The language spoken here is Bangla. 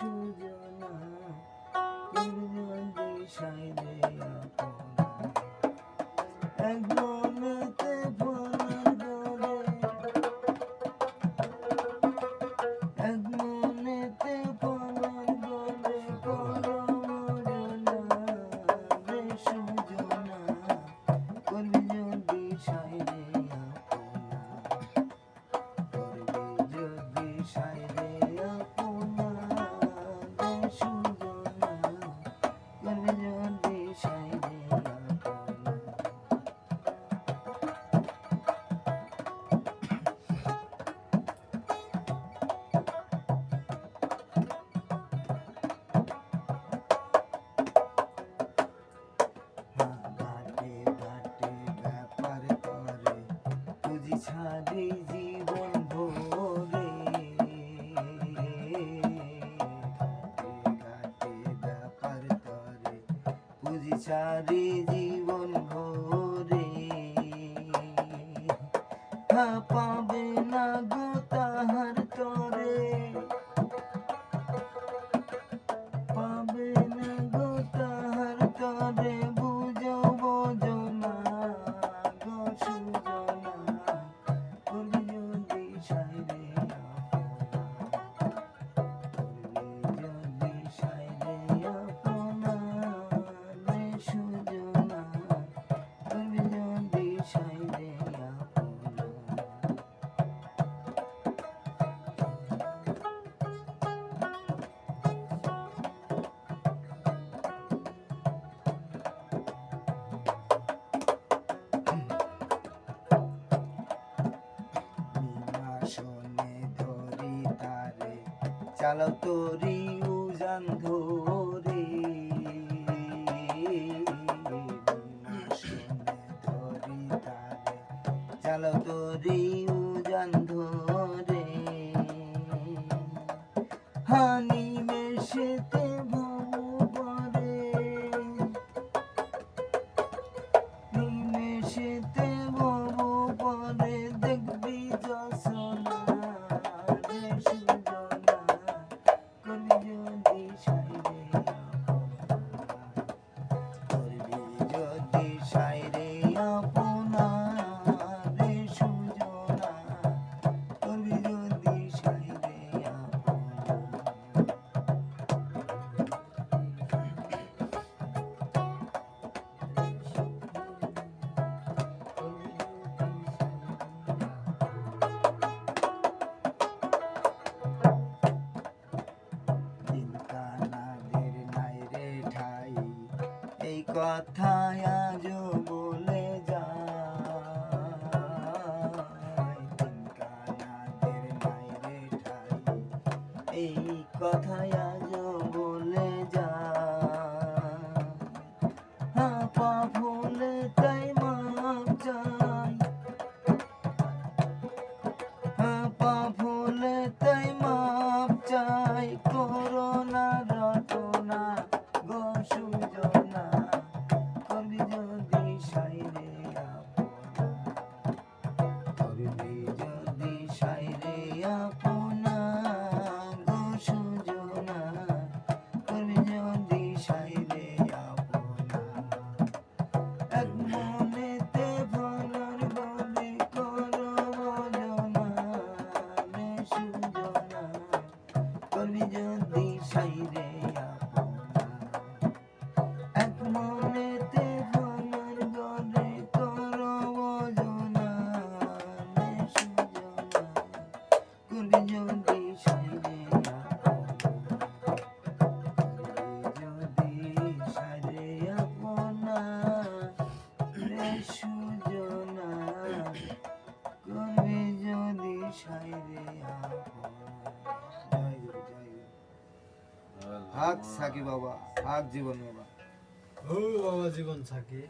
সুজনা দিশায় দেয়া একদম ছাড়ি জীবন ভোরে কাটে ব্যাপার তরে পুঁজি ছাড়ি জীবন ভোরে। পাবে না গো তাহার চালাও তোরি উজান ধরে। ধরি তালে চালাও তোরি উজান ধরে। হানি মেশেতে ভোর こと হাক সাকি বাবা হাক জীবন বাবা। ও বাবা জীবন সাকি